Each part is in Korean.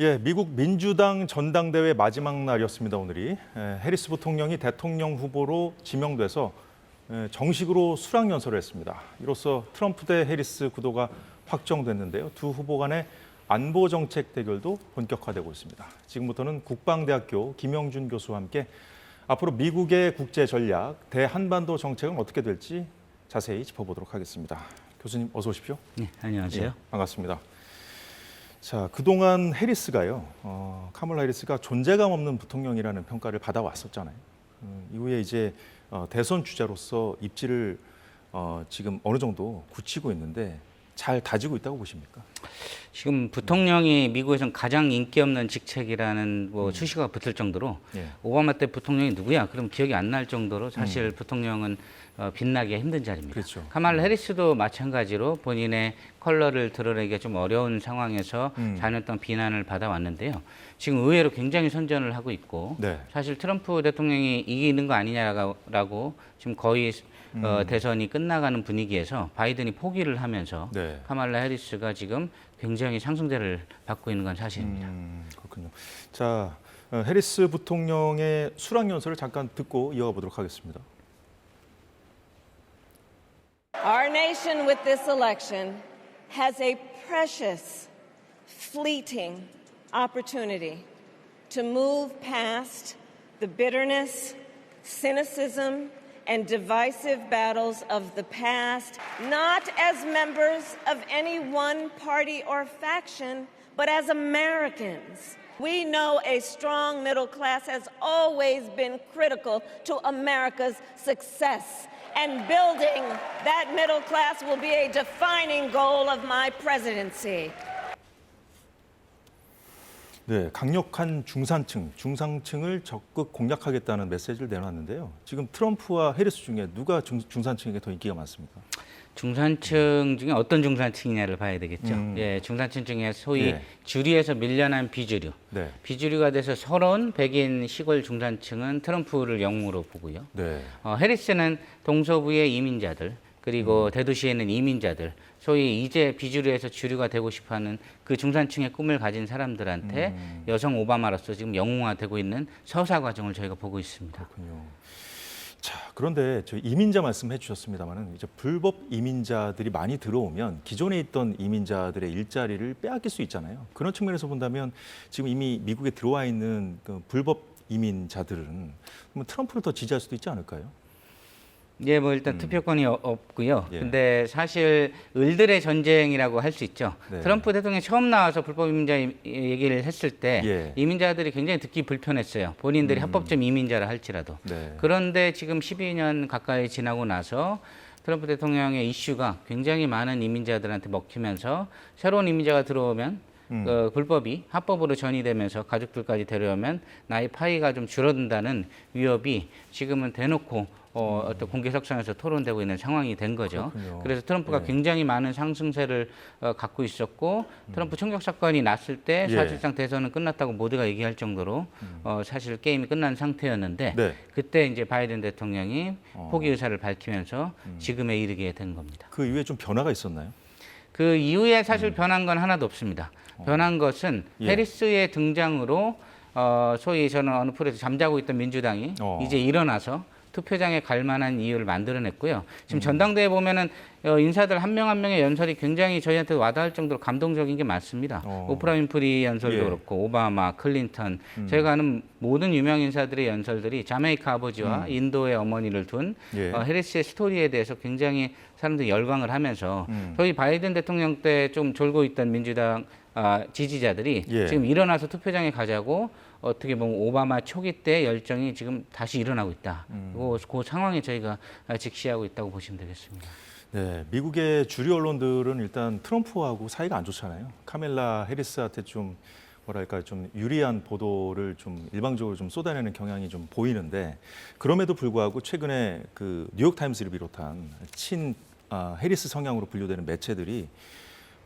예, 미국 민주당 전당대회 마지막 날이었습니다. 오늘이 예, 해리스 부통령이 대통령 후보로 지명돼서 예, 정식으로 수락 연설을 했습니다. 이로써 트럼프 대 해리스 구도가 확정됐는데요. 두 후보 간의 안보 정책 대결도 본격화되고 있습니다. 지금부터는 국방대학교 김영준 교수와 함께 앞으로 미국의 국제 전략, 대한반도 정책은 어떻게 될지 자세히 짚어보도록 하겠습니다. 교수님 어서 오십시오. 네, 안녕하세요. 예, 반갑습니다. 자, 그동안 해리스가요, 어, 카멀라 해리스가 존재감 없는 부통령이라는 평가를 받아왔었잖아요. 음, 이후에 이제 어, 대선 주자로서 입지를 어, 지금 어느 정도 굳히고 있는데 잘 다지고 있다고 보십니까? 지금 부통령이 미국에선 가장 인기 없는 직책이라는 뭐 수식어가 붙을 정도로 예. 오바마 때 부통령이 누구야? 그럼 기억이 안 날 정도로 사실 부통령은 어, 빛나기 힘든 자리입니다. 그렇죠. 카말라 해리스도 마찬가지로 본인의 컬러를 드러내기가 좀 어려운 상황에서 음. 4년 동안 비난을 받아왔는데요. 지금 의외로 굉장히 선전을 하고 있고 네. 사실 트럼프 대통령이 이기는 거 아니냐라고 지금 거의 음. 어, 대선이 끝나가는 분위기에서 바이든이 포기를 하면서 네. 카말라 해리스가 지금 굉장히 상승세를 받고 있는 건 사실입니다. 음, 그렇군요. 자, 어, 해리스 부통령의 수락 연설을 잠깐 듣고 이어가 보도록 하겠습니다. Our nation, with this election, has a precious, fleeting opportunity to move past the bitterness, cynicism, and divisive battles of the past, not as members of any one party or faction, but as Americans. We know a strong middle class has always been critical to America's success. And building that middle class will be a defining goal of my presidency. 네, 강력한 중산층, 중상층을 적극 공략하겠다는 메시지를 내놨는데요. 지금 트럼프와 해리스 중에 누가 중, 중산층에게 더 인기가 많습니까? 중산층 중에 어떤 중산층이냐를 봐야 되겠죠. 음. 예, 중산층 중에 소위 예. 주류에서 밀려난 비주류, 네. 비주류가 돼서 서러운 백인 시골 중산층은 트럼프를 영웅으로 보고요. 네. 어, 해리스는 동서부의 이민자들 그리고 음. 대도시에 있는 이민자들 소위 이제 비주류에서 주류가 되고 싶어하는 그 중산층의 꿈을 가진 사람들한테 음. 여성 오바마로서 지금 영웅화되고 있는 서사 과정을 저희가 보고 있습니다. 그렇군요. 자, 그런데 저 이민자 말씀해 주셨습니다만은 이제 불법 이민자들이 많이 들어오면 기존에 있던 이민자들의 일자리를 빼앗길 수 있잖아요. 그런 측면에서 본다면 지금 이미 미국에 들어와 있는 그 불법 이민자들은 그러면 트럼프를 더 지지할 수도 있지 않을까요? 예, 뭐 일단 투표권이 어- 없고요. 음. 예. 근데 사실 을들의 전쟁이라고 할 수 있죠. 네. 트럼프 대통령이 처음 나와서 불법 이민자 이- 얘기를 했을 때 예. 이민자들이 굉장히 듣기 불편했어요. 본인들이 합법적 이민자라 할지라도. 네. 그런데 지금 12년 가까이 지나고 나서 트럼프 대통령의 이슈가 굉장히 많은 이민자들한테 먹히면서 새로운 이민자가 들어오면 음. 그 불법이 합법으로 전이되면서 가족들까지 데려오면 나의 파이가 좀 줄어든다는 위협이 지금은 대놓고 어, 어떤 공개석상에서 토론되고 있는 상황이 된 거죠. 그렇군요. 그래서 트럼프가 예. 굉장히 많은 상승세를 어, 갖고 있었고 트럼프 총격 사건이 났을 때 예. 사실상 대선은 끝났다고 모두가 얘기할 정도로 어, 사실 게임이 끝난 상태였는데 네. 그때 이제 바이든 대통령이 어. 포기 의사를 밝히면서 지금에 이르게 된 겁니다. 그 이후에 좀 변화가 있었나요? 그 이후에 사실 변한 건 하나도 없습니다. 변한 것은 음. 예. 해리스의 등장으로 어, 소위 저는 어느 프로에서 잠자고 있던 민주당이 어. 이제 일어나서 투표장에 갈 만한 이유를 만들어냈고요. 지금 음. 전당대회 보면은 어, 인사들 한 명 한 명의 연설이 굉장히 저희한테 와닿을 정도로 감동적인 게 많습니다. 어. 오프라 윈프리 연설도 예. 그렇고 오바마, 클린턴 저희가 아는 모든 유명 인사들의 연설들이 자메이카 아버지와 인도의 어머니를 둔 음. 예. 어, 해리스의 스토리에 대해서 굉장히 사람들이 열광을 하면서 음. 저희 바이든 대통령 때 좀 졸고 있던 민주당 아, 지지자들이 예. 지금 일어나서 투표장에 가자고 어떻게 보면 오바마 초기 때 열정이 지금 다시 일어나고 있다. 음. 그, 그 상황에 저희가 아, 직시하고 있다고 보시면 되겠습니다. 네, 미국의 주류 언론들은 일단 트럼프하고 사이가 안 좋잖아요. 카멜라 해리스한테 좀 뭐랄까 좀 유리한 보도를 좀 일방적으로 좀 쏟아내는 경향이 좀 보이는데 그럼에도 불구하고 최근에 그 뉴욕 타임스를 비롯한 친 아, 해리스 성향으로 분류되는 매체들이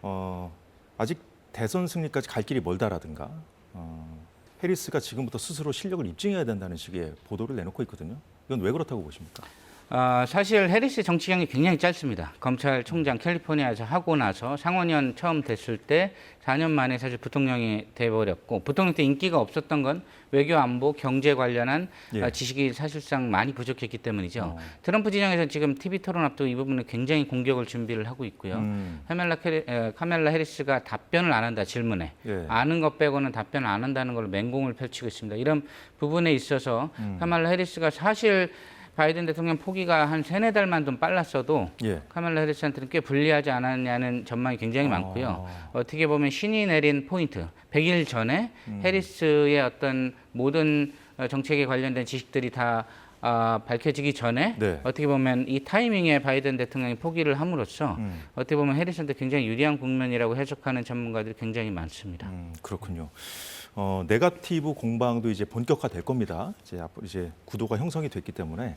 어, 아직 대선 승리까지 갈 길이 멀다라든가 어, 해리스가 지금부터 스스로 실력을 입증해야 된다는 식의 보도를 내놓고 있거든요. 이건 왜 그렇다고 보십니까? 어, 사실 해리스 정치 경이 굉장히 짧습니다. 검찰총장 캘리포니아에서 하고 나서 상원의원 처음 됐을 때 4년 만에 사실 부통령이 돼버렸고 부통령 때 인기가 없었던 건 외교 안보 경제 관련한 예. 어, 지식이 사실상 많이 부족했기 때문이죠. 트럼프 진영에서 지금 TV 토론 앞두고 이 부분에 굉장히 공격을 준비를 하고 있고요. 음. 카멜라, 캐리, 에, 카멜라 해리스가 답변을 안 한다 질문에 예. 아는 것 빼고는 답변을 안 한다는 걸로 맹공을 펼치고 있습니다. 이런 부분에 있어서 음. 카멜라 해리스가 사실 바이든 대통령 포기가 한 세네 달만 좀 빨랐어도 예. 카멜라 해리스한테는 꽤 불리하지 않았냐는 전망이 굉장히 많고요. 어떻게 보면 신이 내린 포인트, 100일 전에 음. 해리스의 어떤 모든 어, 정책에 관련된 지식들이 다 아, 밝혀지기 전에 네. 어떻게 보면 이 타이밍에 바이든 대통령이 포기를 함으로써 음. 어떻게 보면 해리스한테 굉장히 유리한 국면이라고 해석하는 전문가들이 굉장히 많습니다. 음, 그렇군요. 어, 네가티브 공방도 이제 본격화될 겁니다. 이제 앞으로 이제 구도가 형성이 됐기 때문에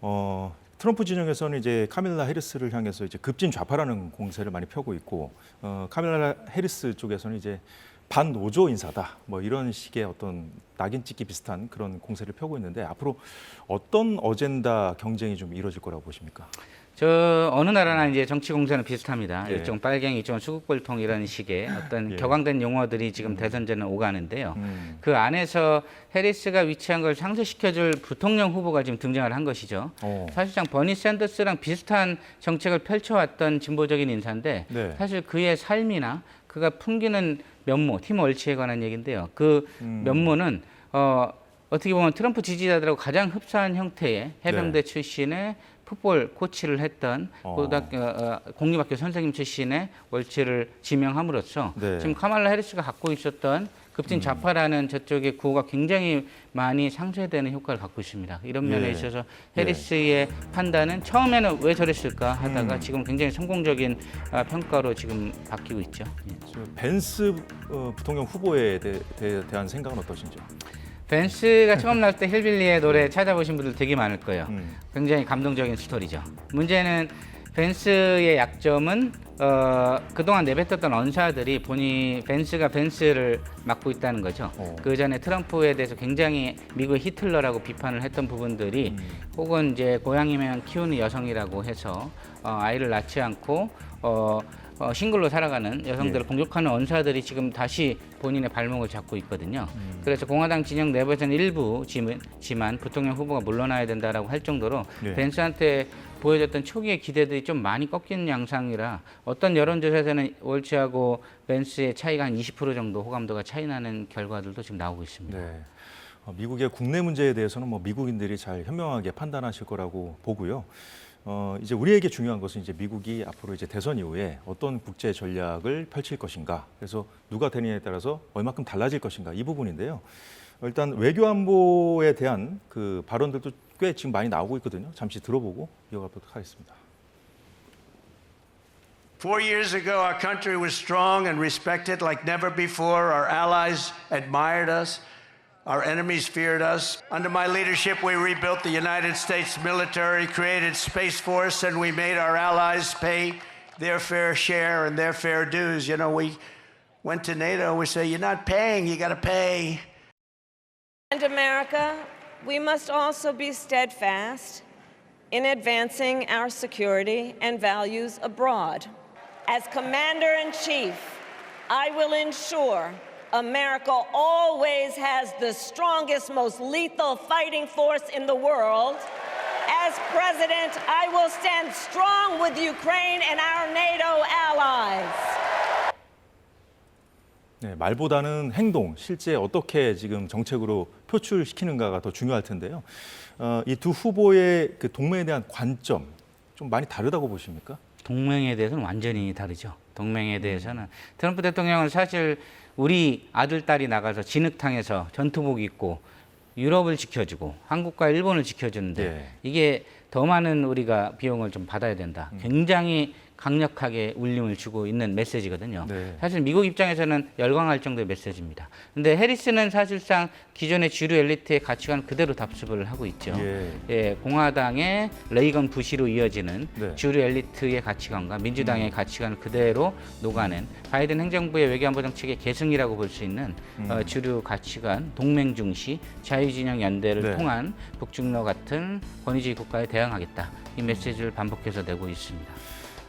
어, 트럼프 진영에서는 이제 카밀라 해리스를 향해서 이제 급진 좌파라는 공세를 많이 펴고 있고 어, 카밀라 해리스 쪽에서는 이제 반노조 인사다 뭐 이런 식의 어떤 낙인 찍기 비슷한 그런 공세를 펴고 있는데 앞으로 어떤 어젠다 경쟁이 좀 이루어질 거라고 보십니까? 저 어느 나라나 이제 정치 공세는 비슷합니다. 예. 일종 빨갱이, 이쪽은 수국골통 이런 식의 어떤 예. 격앙된 용어들이 지금 대선전에 오가는데요. 음. 그 안에서 해리스가 위치한 걸 상쇄시켜줄 부통령 후보가 지금 등장을 한 것이죠. 어. 사실상 버니 샌더스랑 비슷한 정책을 펼쳐왔던 진보적인 인사인데 네. 사실 그의 삶이나 그가 풍기는 면모, 팀 얼치에 관한 얘기인데요. 그 음. 면모는 어, 어떻게 보면 트럼프 지지자들하고 가장 흡사한 형태의 해병대 출신의 풋볼 코치를 했던 네. 어. 고등학교 어, 공립학교 선생님 출신의 월치를 지명함으로써 네. 음. 지금 카말라 해리스가 갖고 있었던 급진 좌파라는 저쪽의 구호가 굉장히 많이 상쇄되는 효과를 갖고 있습니다. 이런 면에 예. 있어서 해리스의 판단은 처음에는 왜 저랬을까 하다가 음. 지금 굉장히 성공적인 아, 평가로 지금 바뀌고 있죠. 예. 저 벤스 어, 부통령 후보에 대, 대, 대한 생각은 어떠신지요? 벤스가 처음 나올 때 힐빌리의 노래 찾아보신 분들 되게 많을 거예요. 음. 굉장히 감동적인 스토리죠. 문제는 벤스의 약점은 어, 그동안 내뱉었던 언사들이 본인 벤스가 벤스를 맡고 있다는 거죠. 어. 그 전에 트럼프에 대해서 굉장히 미국의 히틀러라고 비판을 했던 부분들이 혹은 이제 고양이면 키우는 여성이라고 해서 어, 아이를 낳지 않고 어, 어, 싱글로 살아가는 여성들을 예. 공격하는 언사들이 지금 다시 본인의 발목을 잡고 있거든요. 그래서 공화당 진영 내부에서는 일부 지만, 지만 부통령 후보가 물러나야 된다라고 할 정도로 예. 벤스한테 보여졌던 초기의 기대들이 좀 많이 꺾인 양상이라 어떤 여론조사에서는 월치하고 벤스의 차이가 한 20% 정도 호감도가 차이 나는 결과들도 지금 나오고 있습니다. 네. 어, 미국의 국내 문제에 대해서는 뭐 미국인들이 잘 현명하게 판단하실 거라고 보고요. 어, 이제 우리에게 중요한 것은 이제 미국이 앞으로 이제 대선 이후에 어떤 국제 전략을 펼칠 것인가. 그래서 누가 되느냐에 따라서 얼마큼 달라질 것인가 이 부분인데요. 일단 외교 안보에 대한 그 발언들도 꽤 지금 많이 나오고 있거든요. 잠시 들어보고 이어가도록 하겠습니다. Four years ago, our country was strong and respected like never before. Our allies admired us. Our enemies feared us. Under my leadership, we rebuilt the United States military, created Space Force, and we made our allies pay their fair share and their fair dues. You know, we went to NATO, we say, You're not paying, you got to pay. And America, we must also be steadfast in advancing our security and values abroad. As Commander in Chief, I will ensure America always has the strongest, most lethal fighting force in the world. As President, I will stand strong with Ukraine and our NATO allies. 네, 말보다는 행동, 실제 어떻게 지금 정책으로 표출시키는가가 더 중요할 텐데요. 어, 이 두 후보의 그 동맹에 대한 관점 좀 많이 다르다고 보십니까? 동맹에 대해서는 완전히 다르죠. 동맹에 대해서는 트럼프 대통령은 사실 우리 아들 딸이 나가서 진흙탕에서 전투복 입고 유럽을 지켜주고 한국과 일본을 지켜주는데 예. 이게 더 많은 우리가 비용을 좀 받아야 된다. 굉장히 강력하게 울림을 주고 있는 메시지거든요. 네. 사실 미국 입장에서는 열광할 정도의 메시지입니다. 근데 해리스는 사실상 기존의 주류 엘리트의 가치관 그대로 답습을 하고 있죠. 예. 예, 공화당의 레이건 부시로 이어지는 네. 주류 엘리트의 가치관과 민주당의 가치관을 그대로 녹아낸 바이든 행정부의 외교안보 정책의 계승이라고 볼 수 있는 어, 주류 가치관, 동맹 중시, 자유진영 연대를 네. 통한 북중러 같은 권위주의 국가에 대 항하겠다. 이 메시지를 반복해서 내고 있습니다.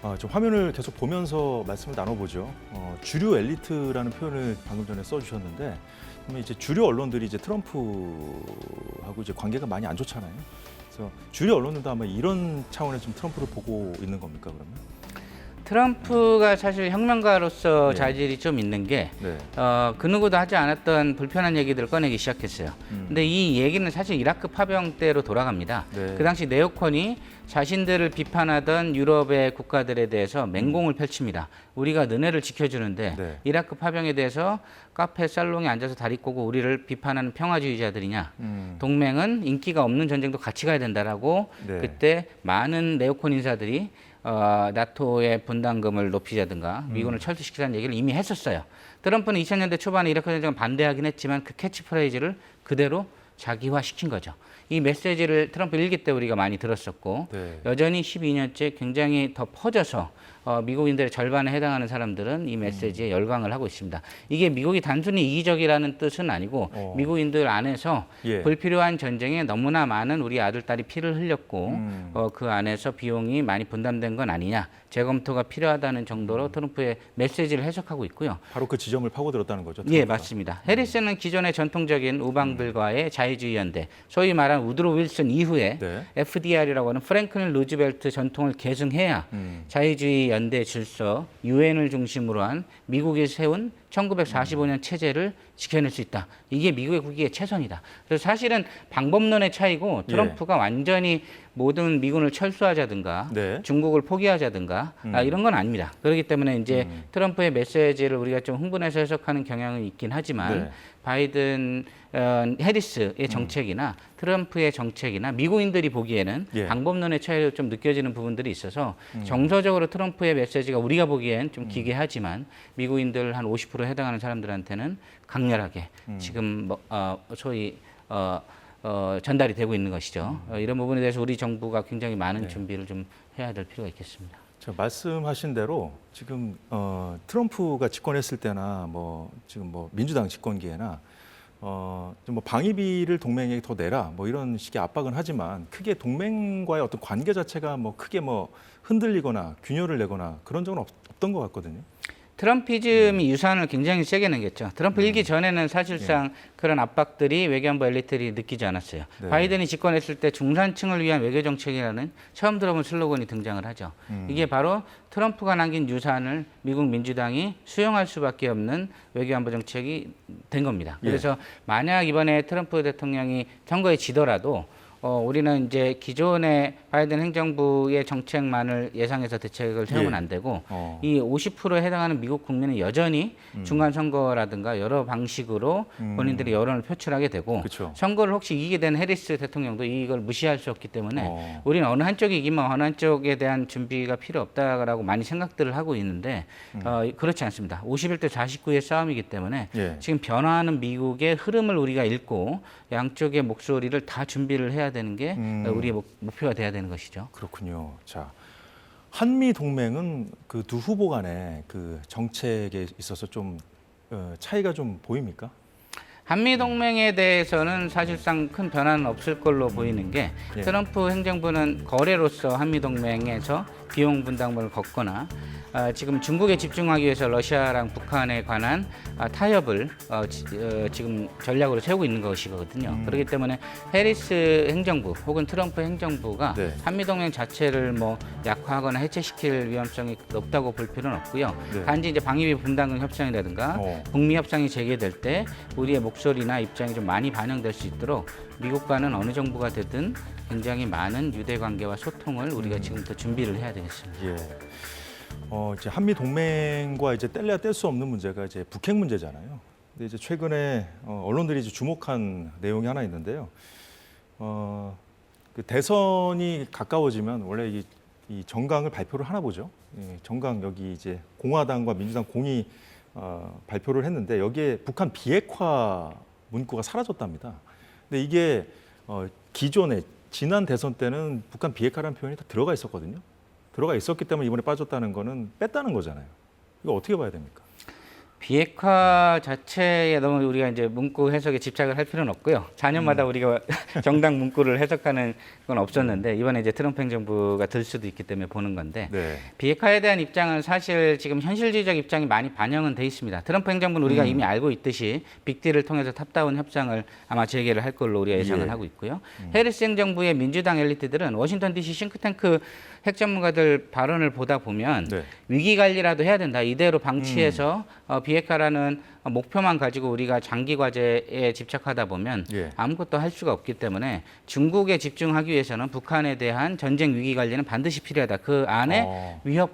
아, 좀 화면을 계속 보면서 말씀을 나눠보죠. 어, 주류 엘리트라는 표현을 방금 전에 써주셨는데, 그러면 이제 주류 언론들이 이제 트럼프하고 이제 관계가 많이 안 좋잖아요. 그래서 주류 언론들도 아마 이런 차원에서 좀 트럼프를 보고 있는 겁니까 그러면? 트럼프가 사실 혁명가로서 네. 자질이 좀 있는 게 네. 어, 그 누구도 하지 않았던 불편한 얘기들을 꺼내기 시작했어요. 음. 근데 이 얘기는 사실 이라크 파병 때로 돌아갑니다. 네. 그 당시 네오콘이 자신들을 비판하던 유럽의 국가들에 대해서 맹공을 펼칩니다. 우리가 너네를 지켜주는데 네. 이라크 파병에 대해서 카페 살롱에 앉아서 다리 꼬고 우리를 비판하는 평화주의자들이냐. 음. 동맹은 인기가 없는 전쟁도 같이 가야 된다라고 네. 그때 많은 네오콘 인사들이 어, 나토의 분담금을 높이자든가 음. 미군을 철수시키자는 얘기를 이미 했었어요. 트럼프는 2000년대 초반에 이라크 전쟁을 반대하긴 했지만 그 캐치프레이즈를 그대로 자기화시킨 거죠. 이 메시지를 트럼프 일기 때 우리가 많이 들었었고 네. 여전히 12년째 굉장히 더 퍼져서 어, 미국인들의 절반에 해당하는 사람들은 이 메시지에 열광을 하고 있습니다. 이게 미국이 단순히 이기적이라는 뜻은 아니고 어. 미국인들 안에서 예. 불필요한 전쟁에 너무나 많은 우리 아들 딸이 피를 흘렸고 음. 어, 그 안에서 비용이 많이 분담된 건 아니냐 재검토가 필요하다는 정도로 음. 트럼프의 메시지를 해석하고 있고요. 바로 그 지점을 파고들었다는 거죠. 예, 트럼프가. 맞습니다. 해리스는 기존의 전통적인 우방들과의 자유주의 연대, 소위 말하는 우드로 윌슨 이후에 네. FDR이라고 하는 프랭클린 루즈벨트 전통을 계승해야 음. 자유주의 연대 질서, 유엔을 중심으로 한 미국이 세운 1945년 체제를 지켜낼 수 있다. 이게 미국의 국익의 최선이다. 그래서 사실은 방법론의 차이고 예. 트럼프가 완전히 모든 미군을 철수하자든가 네. 중국을 포기하자든가 아, 이런 건 아닙니다. 그렇기 때문에 이제 음. 트럼프의 메시지를 우리가 좀 흥분해서 해석하는 경향은 있긴 하지만 네. 바이든 어, 해리스의 정책이나 트럼프의 정책이나 미국인들이 보기에는 음. 예. 음. 방법론의 차이로 좀 느껴지는 부분들이 있어서 정서적으로 트럼프의 메시지가 우리가 보기엔 좀 기괴하지만 미국인들 한 50% 해당하는 사람들한테는 강렬하게 음. 지금 뭐, 어, 소위 어, 어, 전달이 되고 있는 것이죠. 어, 이런 부분에 대해서 우리 정부가 굉장히 많은 음. 네. 준비를 좀 해야 될 필요가 있겠습니다. 자, 말씀하신 대로 지금 어, 트럼프가 집권했을 때나 뭐 지금 뭐 민주당 집권기에나 어, 좀뭐 방위비를 동맹에게 더 내라 뭐 이런 식의 압박은 하지만 크게 동맹과의 어떤 관계 자체가 뭐 크게 뭐 흔들리거나 균열을 내거나 그런 적은 없, 없던 것 같거든요. 트럼피즘이 유산을 굉장히 세게 내겠죠. 트럼프 일기 전에는 사실상 그런 압박들이 외교안보 엘리트들이 느끼지 않았어요. 네. 바이든이 집권했을 때 중산층을 위한 외교 정책이라는 처음 들어본 슬로건이 등장을 하죠. 음. 이게 바로 트럼프가 남긴 유산을 미국 민주당이 수용할 수밖에 없는 외교안보 정책이 된 겁니다. 예. 그래서 만약 이번에 트럼프 대통령이 선거에 지더라도 어, 우리는 이제 기존의 바이든 행정부의 정책만을 예상해서 대책을 세우면 예. 안 되고 어. 이 50%에 해당하는 미국 국민은 여전히 중간 선거라든가 여러 방식으로 음. 본인들의 여론을 표출하게 되고 그쵸. 선거를 혹시 이기게 된 해리스 대통령도 이걸 무시할 수 없기 때문에 어. 우리는 어느 한쪽이 이기면 어느 한쪽에 대한 준비가 필요 없다라고 많이 생각들을 하고 있는데 음. 어, 그렇지 않습니다. 51대 49의 싸움이기 때문에 예. 지금 변화하는 미국의 흐름을 우리가 읽고 양쪽의 목소리를 다 준비를 해야 되는 게 음. 어, 우리의 목, 목표가 돼야 되는 것이죠. 그렇군요. 자, 한미 동맹은 그 두 후보 간의 그 정책에 있어서 좀 어, 차이가 좀 보입니까? 한미 동맹에 대해서는 사실상 큰 변화는 없을 걸로 보이는 게 예. 트럼프 행정부는 거래로서 한미 동맹에서 비용 분담을 걷거나 아, 지금 중국에 집중하기 위해서 러시아랑 북한에 관한 아, 타협을 어, 지, 금 전략으로 세우고 있는 것이거든요. 음. 그렇기 때문에 해리스 행정부 혹은 트럼프 행정부가 네. 한미 동맹 자체를 뭐 약화하거나 해체시킬 위험성이 높다고 볼 필요는 없고요. 네. 단지 이제 방위비 분담금 협상이라든가 어. 북미 협상이 재개될 때 우리의 목 소리나 입장이 좀 많이 반영될 수 있도록 미국과는 어느 정부가 되든 굉장히 많은 유대 관계와 소통을 우리가 음. 지금부터 준비를 해야 되겠습니다. 예. 어, 이제 한미 동맹과 이제 뗄래야 뗄 수 없는 문제가 이제 북핵 문제잖아요. 근데 이제 최근에 어, 언론들이 이제 주목한 내용이 하나 있는데요. 어, 그 대선이 가까워지면 원래 이 이 정강을 발표를 하나 보죠. 예, 정강 여기 이제 공화당과 민주당 공이 어, 발표를 했는데 여기에 북한 비핵화 문구가 사라졌답니다. 근데 이게 어, 기존에 지난 대선 때는 북한 비핵화라는 표현이 다 들어가 있었거든요. 들어가 있었기 때문에 이번에 빠졌다는 거는 뺐다는 거잖아요. 이거 어떻게 봐야 됩니까? 비핵화 자체에 너무 우리가 이제 문구 해석에 집착을 할 필요는 없고요. 4년마다 우리가 정당 문구를 해석하는 건 없었는데 이번에 이제 트럼프 행정부가 들 수도 있기 때문에 보는 건데 네. 비핵화에 대한 입장은 사실 지금 현실주의적 입장이 많이 반영은 돼 있습니다. 트럼프 행정부는 우리가 이미 알고 있듯이 빅딜을 통해서 탑다운 협상을 아마 재개를 할 걸로 우리가 예상을 예. 하고 있고요. 해리스 행정부의 민주당 엘리트들은 워싱턴 DC 싱크탱크 핵 전문가들 발언을 보다 보면 네. 위기 관리라도 해야 된다. 이대로 방치해서 어, 비핵화라는 목표만 가지고 우리가 장기 과제에 집착하다 보면 예. 아무것도 할 수가 없기 때문에 중국에 집중하기 위해서는 북한에 대한 전쟁 위기 관리는 반드시 필요하다. 그 안에 어. 위협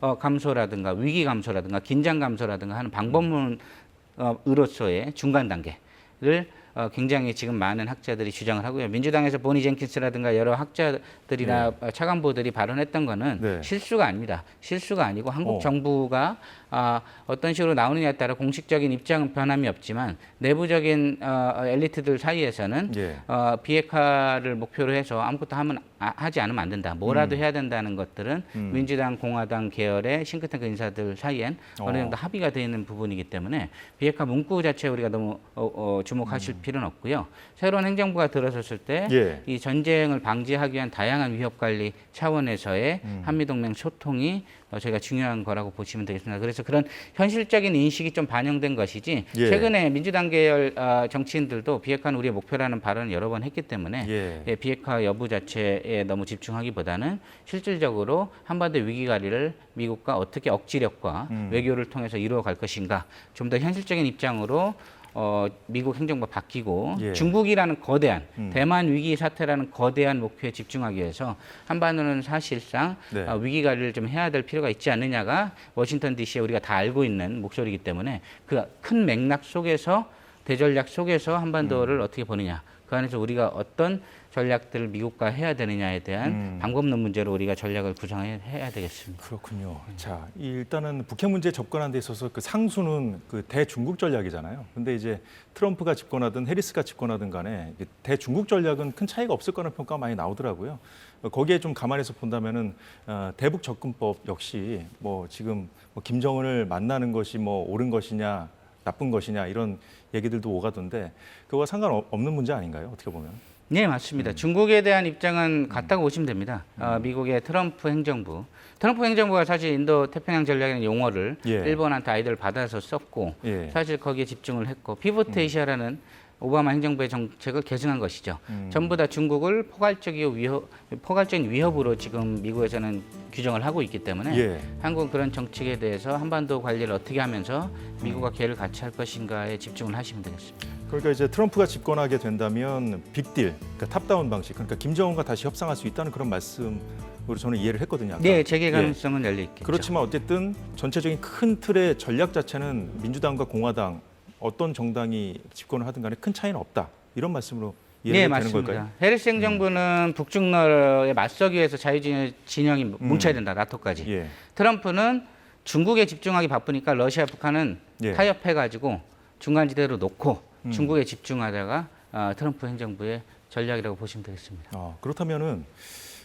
어, 감소라든가 위기 감소라든가 긴장 감소라든가 하는 방법론으로서의 중간 단계를 어, 굉장히 지금 많은 학자들이 주장을 하고요. 민주당에서 보니 젠킨스라든가 여러 학자들이나 어, 차관보들이 발언했던 거는 네. 실수가 아닙니다. 실수가 아니고 한국 어. 정부가 아, 어떤 식으로 나오느냐에 따라 공식적인 입장은 변함이 없지만 내부적인 어, 엘리트들 사이에서는 예. 어, 비핵화를 목표로 해서 아무것도 하면 아, 하지 않으면 안 된다. 뭐라도 해야 된다는 것들은 음. 민주당, 공화당 계열의 싱크탱크 인사들 사이엔 어느 어. 정도 합의가 되어 있는 부분이기 때문에 비핵화 문구 자체에 우리가 너무 어, 어, 주목하실 필요는 없고요. 새로운 행정부가 들어섰을 때이 예. 전쟁을 방지하기 위한 다양한 위협 관리 차원에서의 음. 한미 동맹 소통이 어, 저희가 중요한 거라고 보시면 되겠습니다. 그래서 그런 현실적인 인식이 좀 반영된 것이지 예. 최근에 민주당 계열 어, 정치인들도 비핵화는 우리의 목표라는 발언을 여러 번 했기 때문에 예. 예, 비핵화 여부 자체에 너무 집중하기보다는 실질적으로 한반도 위기 관리를 미국과 어떻게 억지력과 음. 외교를 통해서 이루어 갈 것인가 좀 더 현실적인 입장으로 어, 미국 행정부 가 바뀌고 예. 중국이라는 거대한 음. 대만 위기 사태라는 거대한 목표에 집중하기 위해서 한반도는 사실상 네. 어, 위기 관리를 좀 해야 될 필요가 있지 않느냐가 워싱턴 DC에 우리가 다 알고 있는 목소리이기 때문에 그 큰 맥락 속에서 대전략 속에서 음. 한반도를 어떻게 보느냐 그 안에서 우리가 어떤 전략들을 미국과 해야 되느냐에 대한 음. 방법론 문제로 우리가 전략을 구상해야 되겠습니다. 그렇군요. 자, 이 일단은 북핵 문제 접근하는 데 있어서 그 상수는 그 대중국 전략이잖아요. 근데 이제 트럼프가 집권하든 해리스가 집권하든 간에 대중국 전략은 큰 차이가 없을 거라는 평가가 많이 나오더라고요. 어, 거기에 좀 감안해서 본다면은 어, 대북 접근법 역시 뭐 지금 뭐 김정은을 만나는 것이 뭐 옳은 것이냐 나쁜 것이냐 이런 얘기들도 오가던데 그거와 상관없는 문제 아닌가요? 어떻게 보면? 네, 음. 맞습니다. 중국에 대한 입장은 같다고 보시면 됩니다. 어, 미국의 트럼프 행정부. 트럼프 행정부가 사실 인도 태평양 전략이라는 용어를 예. 일본한테 아이들 받아서 썼고 예. 사실 거기에 집중을 했고 피보트 에이시아라는 오바마 행정부의 정책을 계승한 것이죠. 음. 전부 다 중국을 포괄적이고 위협, 포괄적인 위협으로 지금 미국에서는 규정을 하고 있기 때문에 예. 한국은 그런 정책에 대해서 한반도 관리를 어떻게 하면서 미국과 계를 같이 할 것인가에 집중을 하시면 되겠습니다. 그러니까 이제 트럼프가 집권하게 된다면 빅딜, 그러니까 탑다운 방식, 그러니까 김정은과 다시 협상할 수 있다는 그런 말씀으로 저는 이해를 했거든요. 아까. 네, 재개 예. 가능성은 열려 있겠죠. 그렇지만 어쨌든 전체적인 큰 틀의 전략 자체는 민주당과 공화당 어떤 정당이 집권을 하든 간에 큰 차이는 없다. 이런 말씀으로 네, 이해가 되는 맞습니다. 걸까요? 음. 해리스 행정부는 북중러에 맞서기 위해서 자유진영이 뭉쳐야 된다, 나토까지. 음. 예. 트럼프는 중국에 집중하기 바쁘니까 러시아, 북한은 예. 타협해가지고 중간지대로 놓고 음. 중국에 집중하다가 어, 트럼프 행정부의 전략이라고 보시면 되겠습니다. 어, 그렇다면은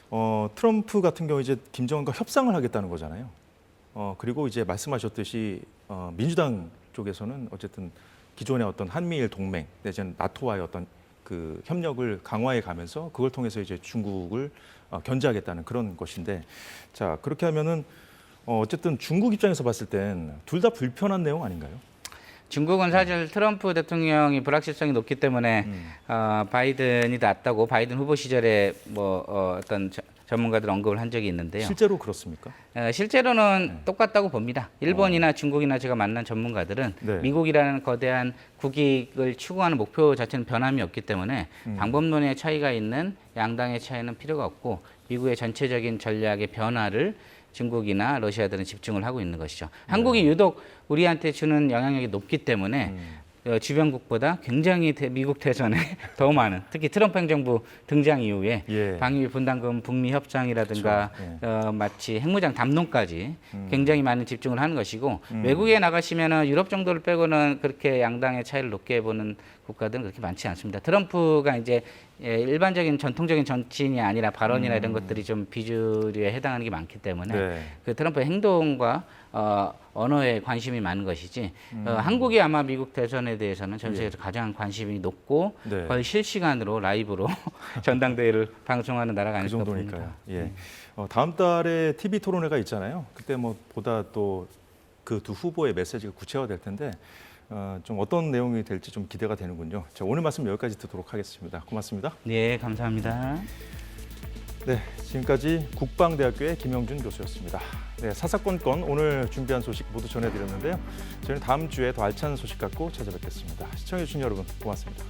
어, 트럼프 같은 경우 이제 김정은과 협상을 하겠다는 거잖아요. 어, 그리고 이제 말씀하셨듯이 어, 민주당 쪽에서는 어쨌든 기존의 어떤 한미일 동맹 내지는 나토와의 어떤 그 협력을 강화해 가면서 그걸 통해서 이제 중국을 어, 견제하겠다는 그런 것인데 자 그렇게 하면은 어, 어쨌든 중국 입장에서 봤을 땐 둘 다 불편한 내용 아닌가요? 중국은 사실 트럼프 대통령이 불확실성이 높기 때문에 음. 어, 바이든이 낫다고 바이든 후보 시절에 뭐 어, 어떤 저- 전문가들 언급을 한 적이 있는데요. 실제로 그렇습니까? 어, 실제로는 똑같다고 봅니다. 일본이나 중국이나 제가 만난 전문가들은 어. 네. 미국이라는 거대한 국익을 추구하는 목표 자체는 변함이 없기 때문에 음. 방법론의 차이가 있는 양당의 차이는 필요가 없고 미국의 전체적인 전략의 변화를 중국이나 러시아 들은 집중을 하고 있는 것이죠. 네. 한국이 유독 우리한테 주는 영향력이 높기 때문에 음. 어, 주변국보다 굉장히 대- 미국 대선에 더 많은 특히 트럼프 행정부 등장 이후에 예. 방위 분담금 북미 협상이라든가 그렇죠. 어, 마치 핵무장 담론까지 음. 굉장히 많은 집중을 하는 것이고 외국에 나가시면은 유럽 정도를 빼고는 그렇게 양당의 차이를 높게 보는 국가들은 그렇게 많지 않습니다. 트럼프가 이제 예, 일반적인 전통적인 정치인이 아니라 발언이나 이런 것들이 좀 비주류에 해당하는 게 많기 때문에 음. 네. 그 트럼프의 행동과 어, 언어에 관심이 많은 것이지 음. 어, 한국이 아마 미국 대선에 대해서는 전 세계에서 가장 관심이 높고 예. 네. 거의 실시간으로 라이브로 전당대회를 방송하는 나라가 그 아닐까 정도니까요. 봅니다. 예. 어, 다음 달에 TV 토론회가 있잖아요. 그때 뭐 보다 또 그 두 후보의 메시지가 구체화될 텐데 어, 좀 어떤 내용이 될지 좀 기대가 되는군요. 자, 오늘 말씀 여기까지 듣도록 하겠습니다. 고맙습니다. 네, 감사합니다. 네, 지금까지 국방대학교의 김영준 교수였습니다. 네, 사사건건 오늘 준비한 소식 모두 전해드렸는데요. 저희는 다음 주에 더 알찬 소식 갖고 찾아뵙겠습니다. 시청해주신 여러분 고맙습니다.